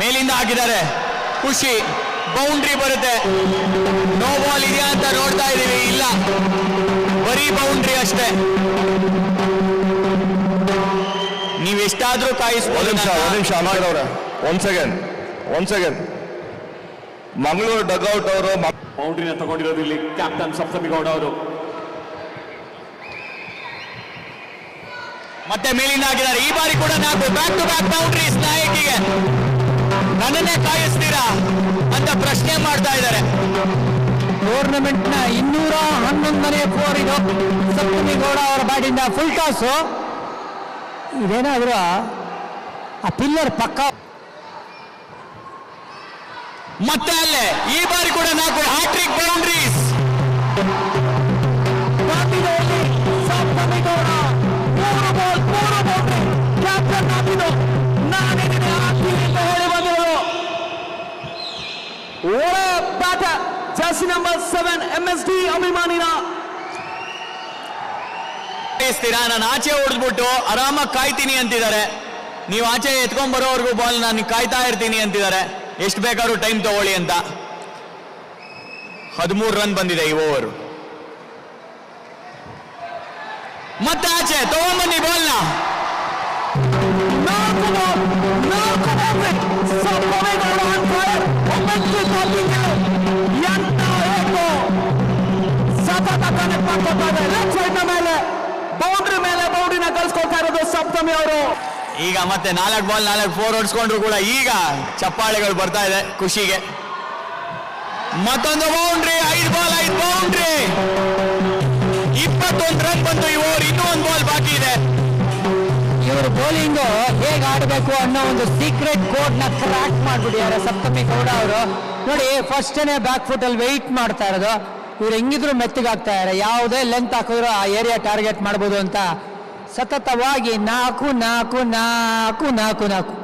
ಮೇಲಿಂದ ಹಾಕಿದ್ದಾರೆ. ಖುಷಿ ಬೌಂಡ್ರಿ ಬರುತ್ತೆ. ನೋ ಬಾಲ್ ಇದೆಯಾ ಅಂತ ನೋಡ್ತಾ ಇದ್ದೀವಿ. ಇಲ್ಲ. ಬರೀ ಬೌಂಡ್ರಿ ಅಷ್ಟೇ. ನೀವು ಎಷ್ಟಾದ್ರೂ ಕಾಯಿಸ್ ಕಾಯಿಸ್ಬೋದು ನಿಮಿಷ ಒಂದು ಒಂದ್ ನಿಮಿಷ ಅನಾಗ್ ಅವ್ರೆ. ಒಂದ್ ಸೆಕೆಂಡ್ ಒಂದ್ ಸೆಕೆಂಡ್ ಮಂಗಳೂರು ಡಗ್ಔಟ್ ಅವರು ಬೌಂಡ್ರಿನ ತಗೊಂಡಿರೋದು ಇಲ್ಲಿ ಕ್ಯಾಪ್ಟನ್ ಸಪ್ತಮಿಗೌಡ ಅವರು. ಮತ್ತೆ ಮೇಲಿಂದ ಆಗಿದ್ದಾರೆ ಈ ಬಾರಿ ಕೂಡ ನಾಲ್ಕು ಬ್ಯಾಕ್ ಟು ಬ್ಯಾಕ್ ಬೌಂಡ್ರೀಸ್ ನಾಯಕಿಗೆ. ನನ್ನನ್ನೇ ಕಾಯಿಸ್ತೀರಾ ಅಂತ ಪ್ರಶ್ನೆ ಮಾಡ್ತಾ ಇದ್ದಾರೆ. ಟೂರ್ನಮೆಂಟ್ನ ಇನ್ನೂರ ಹನ್ನೊಂದನೇ ಫೋರ್ ಇದು ಸಪ್ತಮಿ ಗೌಡ ಅವರ ಬ್ಯಾಟಿಂದ ಫುಲ್ ಟಾಸು ಇದೇನಾದ್ರೂ ಆ ಪಿಲ್ಲರ್ ಪಕ್ಕ? ಮತ್ತೆ ಅಲ್ಲೇ, ಈ ಬಾರಿ ಕೂಡ ನಾಲ್ಕು hattrick boundaries jersey number seven M S D ಅಭಿಮಾನಿನ ನಾನು ಆಚೆ ಹೊಡೆದ್ಬಿಟ್ಟು ಆರಾಮಾಗಿ ಕಾಯ್ತೀನಿ ಅಂತಿದ್ದಾರೆ. ನೀವು ಆಚೆ ಎತ್ಕೊಂಡ್ ಬರೋವರೆಗೂ ಬಾಲ್ ನಾನು ಕಾಯ್ತಾ ಇರ್ತೀನಿ ಅಂತಿದ್ದಾರೆ. ಎಷ್ಟು ಬೇಕಾದ್ರೂ ಟೈಮ್ ತಗೊಳ್ಳಿ ಅಂತ. ಹದಿಮೂರು ರನ್ ಬಂದಿದೆ ಈ ಓವರ್ ಮತ್ತೆ ಆಚೆ ತಗೊಂಬನ್ನಿ ಬಾಲ್ನ ಲೆಫ್ಟ್ ಸೈಡ್ ಮೇಲೆ. ಬೌಂಡ್ರಿ ಮೇಲೆ ಬೌಂಡ್ರಿನ ಇರೋದು ಸಪ್ತಮಿ ಅವರು. ಈಗ ಮತ್ತೆ ನಾಲ್ಕು ಬಾಲ್ ನಾಲ್ಕು ಫೋರ್ ಹೊಡ್ಸ್ಕೊಂಡ್ರು ಕೂಡ ಈಗ ಚಪ್ಪಾಳೆಗಳು ಬರ್ತಾ ಇದೆ ಖುಷಿಗೆ. ಮತ್ತೊಂದು ಬೌಂಡ್ರಿ ಐದು ಬಾಲ್ ಐದು ಬೌಂಡ್ರಿ. ಇಪ್ಪತ್ತೊಂದು ರನ್ ಬಂತು ಈ ಓವರ್ ಇನ್ನೂ ಒಂದು ಬಾಲ್ ಬಾಕಿ ಇದೆ. ಇವರು ಬೌಲಿಂಗ್ ಹೇಗೆ ಆಡಬೇಕು ಅನ್ನೋ ಒಂದು ಸೀಕ್ರೆಟ್ ಕೋಡ್ನ ಕ್ರಾಕ್ ಮಾಡ್ಬಿಟ್ಟಿದ್ದಾರೆ ಸಪ್ತಮಿ ಗೌಡ ಅವರು. ನೋಡಿ ಫಸ್ಟ್ನೇ ಬ್ಯಾಕ್ ಫುಟ್ ಅಲ್ಲಿ ವೆಯ್ಟ್ ಮಾಡ್ತಾ ಇರೋದು ಇವ್ರು ಹೆಂಗಿದ್ರು ಮೆತ್ತಗಾಗ್ತಾ ಇದಾರೆ. ಯಾವುದೇ ಲೆಂತ್ ಹಾಕಿದ್ರು ಆ ಏರಿಯಾ ಟಾರ್ಗೆಟ್ ಮಾಡ್ಬೋದು ಅಂತ. ಸತತವಾಗಿ ನಾಲ್ಕು ನಾಲ್ಕು ನಾಲ್ಕು ನಾಲ್ಕು ನಾಲ್ಕು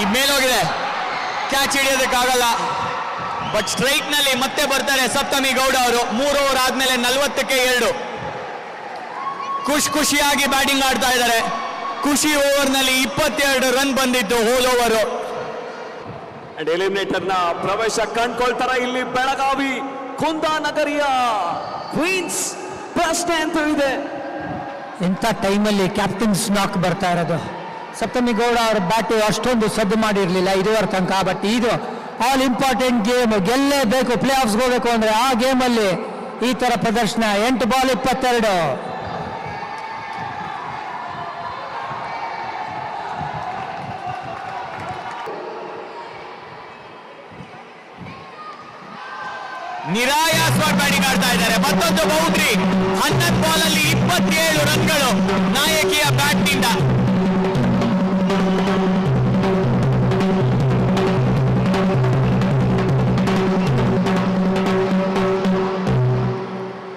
ಈ ಮೇಲೋಗಿದೆ ಕ್ಯಾಚ್ ಹಿಡಿಯೋದಕ್ಕಾಗಲ್ಲ. ಬಟ್ ಸ್ಟ್ರೈಕ್ನಲ್ಲಿ ಮತ್ತೆ ಬರ್ತಾರೆ ಸಪ್ತಮಿ ಗೌಡ ಅವರು. ಮೂರು ಓವರ್ ಆದ್ಮೇಲೆ ನಲವತ್ತಕ್ಕೆ ಎರಡು. ಖುಷಿ ಖುಷಿಯಾಗಿ ಬ್ಯಾಟಿಂಗ್ ಆಡ್ತಾ ಇದ್ದಾರೆ. ಖುಷಿ ಓವರ್ನಲ್ಲಿ ಇಪ್ಪತ್ತೆರಡು ರನ್ ಬಂದಿತ್ತು ಹೋಲ್ ಓವರ್ ಅಂಡ್ ಎಲಿಮಿನೇಟರ್ನ ಪ್ರವೇಶ ಕಂಡ್ಕೊಳ್ತಾರ ಇಲ್ಲಿ ಬೆಳಗಾವಿ ಕುಂದಾನಗರಿಯ ಕ್ವೀನ್ಸ್ ಪ್ರಶ್ನೆ ಅಂತೂ ಇದೆ. ಇಂಥ ಟೈಮಲ್ಲಿ ಕ್ಯಾಪ್ಟನ್ಸ್ ನಾಕ್ ಬರ್ತಾ ಇರೋದು. ಸಪ್ತಮಿ ಗೌಡ ಅವ್ರ ಬ್ಯಾಟು ಅಷ್ಟೊಂದು ಸದ್ದು ಮಾಡಿರಲಿಲ್ಲ ಇದುವರೆ ತನಕ ಬಟ್ ಇದು ಆಲ್ ಇಂಪಾರ್ಟೆಂಟ್ ಗೇಮ್ ಗೆಲ್ಲೇಬೇಕು ಪ್ಲೇ ಆಫ್ಸ್ಗೆ ಹೋಗಬೇಕು ಅಂದರೆ ಆ ಗೇಮಲ್ಲಿ ಈ ಥರ ಪ್ರದರ್ಶನ. ಎಂಟು ಬಾಲ್ ಇಪ್ಪತ್ತೆರಡು. ನಿರಾಯಾಸವಾಗಿ ಬ್ಯಾಟಿಂಗ್ ಆಡ್ತಾ ಇದ್ದಾರೆ. ಮತ್ತೊಂದು ಬೌಂಡ್ರಿ ಹನ್ನೊಂದು ಬಾಲ್ ಅಲ್ಲಿ ಇಪ್ಪತ್ತೇಳು ರನ್ಗಳು ನಾಯಕಿಯ ಬ್ಯಾಟ್ನಿಂದ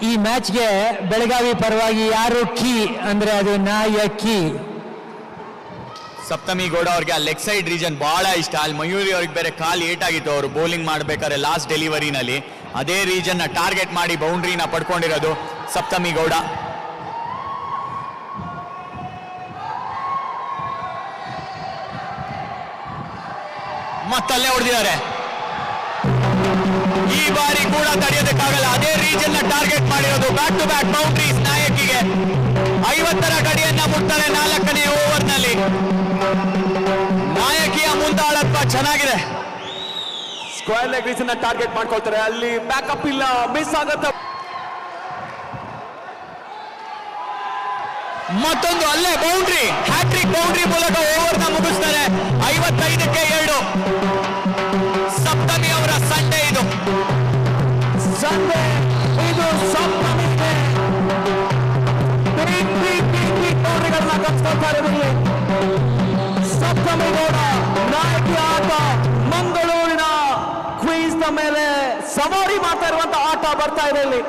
ಈ ಮ್ಯಾಚ್ಗೆ ಬೆಳಗಾವಿ ಪರವಾಗಿ ಯಾರು ಕೀ ಅಂದ್ರೆ ಅದು ನಾಯಕಿ ಸಪ್ತಮಿ ಗೌಡ ಅವ್ರಿಗೆ ಆ ಲೆಗ್ ಸೈಡ್ ರೀಜನ್ ಬಹಳ ಇಷ್ಟ. ಅಲ್ಲಿ ಮಯೂರಿ ಅವ್ರಿಗೆ ಬೇರೆ ಕಾಲ್ ಏಟಾಗಿತ್ತು. ಅವರು ಬೌಲಿಂಗ್ ಮಾಡ್ಬೇಕಾದ್ರೆ ಲಾಸ್ಟ್ ಡೆಲಿವರಿನಲ್ಲಿ ಅದೇ ರೀಜನ್ನ ಟಾರ್ಗೆಟ್ ಮಾಡಿ ಬೌಂಡ್ರಿನ ಪಡ್ಕೊಂಡಿರೋದು ಸಪ್ತಮಿ ಗೌಡ. ಮತ್ತಲ್ಲೇ ಹೊಡೆದಿದ್ದಾರೆ. ಈ ಬಾರಿ ಕೂಡ ತಡೆಯೋದಕ್ಕಾಗಲ್ಲ. ಅದೇ ರೀಜನ್ನ ಟಾರ್ಗೆಟ್ ಮಾಡಿರೋದು ಬ್ಯಾಕ್ ಟು ಬ್ಯಾಕ್ ಬೌಂಡ್ರೀಸ್ ನಾಯಕಿಗೆ. ಐವತ್ತರ ಗಡಿಯನ್ನ ಮುಟ್ತಾರೆ ನಾಲ್ಕನೇ ಓವರ್ನಲ್ಲಿ. ನಾಯಕಿಯ ಮುಂದಾಳತ್ವ ಚೆನ್ನಾಗಿದೆ. ಸ್ಕ್ವೇರ್ ಲೆಗ್ ರೀಸನ್ ಟಾರ್ಗೆಟ್ ಮಾಡ್ಕೊಳ್ತಾರೆ. ಅಲ್ಲಿ ಬ್ಯಾಕಪ್ ಇಲ್ಲ ಮಿಸ್ ಆಗುತ್ತೆ. ಮತ್ತೊಂದು ಅಲ್ಲೇ ಬೌಂಡ್ರಿ ಹ್ಯಾಟ್ರಿಕ್ ಬೌಂಡ್ರಿ ಮೂಲಕ ಓವರ್ನ ಮುಗಿಸ್ತಾರೆ. ಸವಾರಿ ಮಾಡ್ತಾ ಇರುವಂತ ಆಟ ಬರ್ತಾ ಇದೆ ಇಲ್ಲಿ.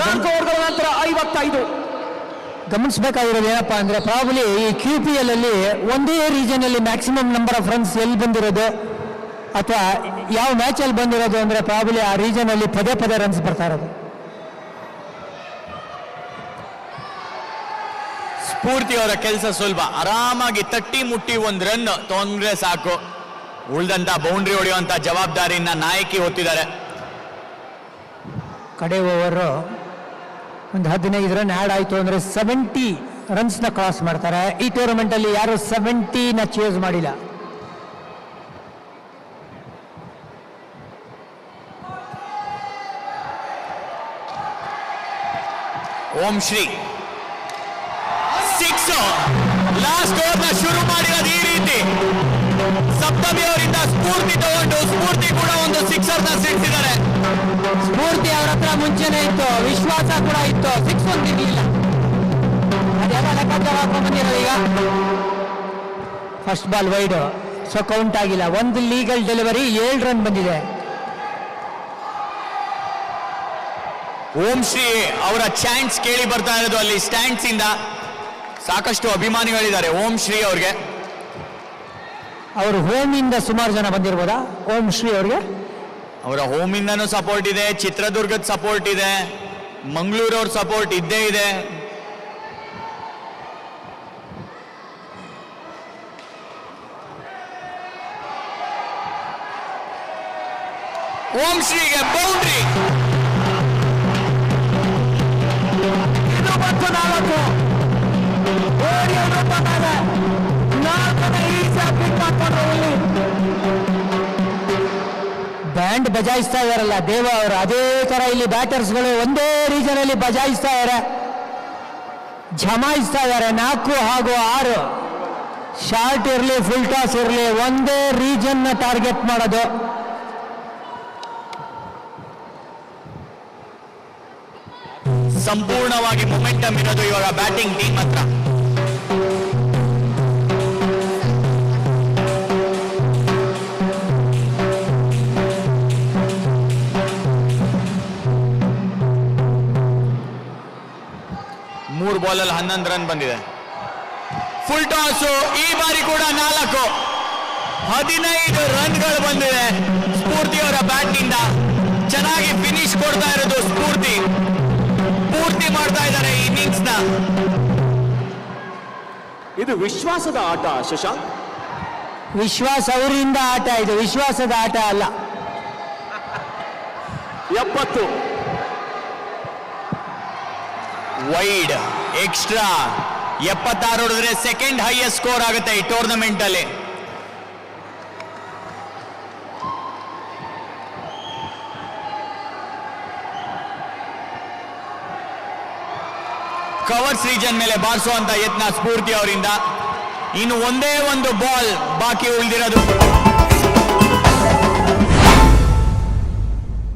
ನಾಲ್ಕು ಓವರ್ಗಳ ನಂತರ ಐವತ್ತೈದು. ಗಮನಿಸಬೇಕಾಗಿರೋದು ಏನಪ್ಪಾ ಅಂದ್ರೆ ಪ್ರಾಬಲಿ ಈ ಕ್ಯೂ ಪಿ ಎಲ್ ಅಲ್ಲಿ ಒಂದೇ ರೀಜನ್ ಅಲ್ಲಿ ಮ್ಯಾಕ್ಸಿಮಮ್ ನಂಬರ್ ಆಫ್ ರನ್ಸ್ ಎಲ್ಲಿ ಬಂದಿರೋದು? ಅಥವಾ ಯಾವ ಮ್ಯಾಚ್ ಅಲ್ಲಿ ಬಂದಿರೋದು ಅಂದ್ರೆ ಪ್ರಾಬಲಿ ಆ ರೀಜನ್ ಅಲ್ಲಿ ಪದೇ ಪದೇ ರನ್ಸ್ ಬರ್ತಾ ಇರೋದು? ಸ್ಫೂರ್ತಿ ಅವರ ಕೆಲಸ ಸ್ವಲ್ಪ ಆರಾಮಾಗಿ ತಟ್ಟಿ ಮುಟ್ಟಿ ಒಂದು ರನ್ ತೊಂದ್ರೆ ಸಾಕು. ಉಳ್ದಂತ ಬೌಂಡ್ರಿ ಹೊಡೆಯುವಂತ ಜವಾಬ್ದಾರಿಯನ್ನ ನಾಯಕಿ ಹೊತ್ತಿದ್ದಾರೆ. ಕಡೆ ಓವರು ಒಂದು ಹದಿನೈದು ರನ್ ಆ್ಯಡ್ ಆಯಿತು ಅಂದರೆ ಸೆವೆಂಟಿ ರನ್ಸ್ನ ಕ್ರಾಸ್ ಮಾಡ್ತಾರೆ. ಈ ಟೂರ್ನಮೆಂಟಲ್ಲಿ ಯಾರು ಸೆವೆಂಟಿನ ಚೇಸ್ ಮಾಡಿಲ್ಲ. ಓಂ ಶ್ರೀ. ಸಿಕ್ಸ್ ಲಾಸ್ಟ್ ಓವರ್ನ ಶುರು ಮಾಡಿರೋದು ಈ ರೀತಿ. ಸಪ್ತಮಿ ಅವರಿಂದ ಸ್ಫೂರ್ತಿ ತಗೊಂಡು ಸ್ಫೂರ್ತಿ ಕೂಡ ಒಂದು ಸಿಕ್ಸರ್ನ ಸಿಡಿಸಿದ್ದಾರೆ. ಸ್ಫೂರ್ತಿ ಅವರ ಹತ್ರ ಮುಂಚೆನೆ ಇತ್ತು ವಿಶ್ವಾಸ ಕೂಡ ಇತ್ತು. ಸಿಕ್ಸ್ ಒಂದು ಇರಲಿಲ್ಲ. ಅದೆಲ್ಲ ಲೆಕ್ಕಾಚಾರ ಬಂದಿರೋದು ಈಗ? First ball wide so count ಆಗಿಲ್ಲ. ಒಂದು ಲೀಗಲ್ ಡೆಲಿವರಿ ಏಳು ರನ್ ಬಂದಿದೆ. ಓಂ ಶ್ರೀ ಅವರ ಚಾನ್ಸ್ ಕೇಳಿ ಬರ್ತಾ ಇರೋದು ಅಲ್ಲಿ ಸ್ಟ್ಯಾಂಡ್ಸ್ ಇಂದ ಸಾಕಷ್ಟು ಅಭಿಮಾನಿಗಳಿದ್ದಾರೆ ಓಂ ಶ್ರೀ ಅವ್ರಿಗೆ. ಅವರು ಹೋಮಿಂದ ಸುಮಾರು ಜನ ಬಂದಿರ್ಬೋದಾ? ಓಂ ಶ್ರೀ ಅವರಿಗೆ? ಅವರ ಹೋಮಿಂದನೂ ಸಪೋರ್ಟ್ ಇದೆ, ಚಿತ್ರದುರ್ಗದ ಸಪೋರ್ಟ್ ಇದೆ, ಮಂಗಳೂರವ್ರ ಸಪೋರ್ಟ್ ಇದ್ದೇ ಇದೆ. ಓಂ ಶ್ರೀಗೆ ಬೌಂಡ್ರಿ ಬ್ಯಾಂಡ್ ಬಜಾಯಿಸ್ತಾ ಇದಾರಲ್ಲ ದೇವ ಅವರು, ಅದೇ ತರ ಇಲ್ಲಿ ಬ್ಯಾಟರ್ಸ್ಗಳು ಒಂದೇ ರೀಜನ್ ಅಲ್ಲಿ ಬಜಾಯಿಸ್ತಾ ಇದ್ದಾರೆ ಜಮಾಯಿಸ್ತಾ ಇದ್ದಾರೆ ನಾಲ್ಕು ಹಾಗೂ ಆರು. ಶಾರ್ಟ್ ಇರಲಿ ಫುಲ್ ಟಾಸ್ ಇರಲಿ, ಒಂದೇ ರೀಜನ್ ಟಾರ್ಗೆಟ್ ಮಾಡೋದು. ಸಂಪೂರ್ಣವಾಗಿ ಮೊಮೆಂಟಮ್ ಇರೋದು ಇವಾಗ ಬ್ಯಾಟಿಂಗ್ ಟೀಮ್ ಹತ್ರ. ಮೂರು ಬಾಲಲ್ಲಿ ಹನ್ನೊಂದು ರನ್ ಬಂದಿದೆ. ಫುಲ್ ಟಾಸು ಈ ಬಾರಿ ಕೂಡ ನಾಲ್ಕು. ಹದಿನೈದು ರನ್ಗಳು ಬಂದಿದೆ ಸ್ಫೂರ್ತಿ ಅವರ ಬ್ಯಾಟ್ನಿಂದ ಚೆನ್ನಾಗಿ ಫಿನಿಶ್ ಕೊಡ್ತಾ ಇರೋದು ಸ್ಫೂರ್ತಿ. ಪೂರ್ತಿ ಮಾಡ್ತಾ ಇದ್ದಾರೆ ಇನ್ನಿಂಗ್ಸ್ನ. ಇದು ವಿಶ್ವಾಸದ ಆಟ ಶಶಾಂಕ್. ವಿಶ್ವಾಸ ಅವರಿಂದ ಆಟ ಇದು ವಿಶ್ವಾಸದ ಆಟ ಅಲ್ಲ. ಎಪ್ಪತ್ತು. ವೈಡ್ ಎಕ್ಸ್ಟ್ರಾ ಎಪ್ಪತ್ತಾರು ಹೊಡೆದ್ರೆ ಸೆಕೆಂಡ್ ಹೈಯೆಸ್ಟ್ ಸ್ಕೋರ್ ಆಗುತ್ತೆ ಈ ಟೂರ್ನಮೆಂಟ್ ಅಲ್ಲಿ. ಕವರ್ಸ್ ರೀಜನ್ ಮೇಲೆ ಬಾರಿಸುವಂತ ಯತ್ನ ಸ್ಫೂರ್ತಿ ಅವರಿಂದ. ಇನ್ನು ಒಂದೇ ಒಂದು ಬಾಲ್ ಬಾಕಿ ಉಳಿದಿರೋದು.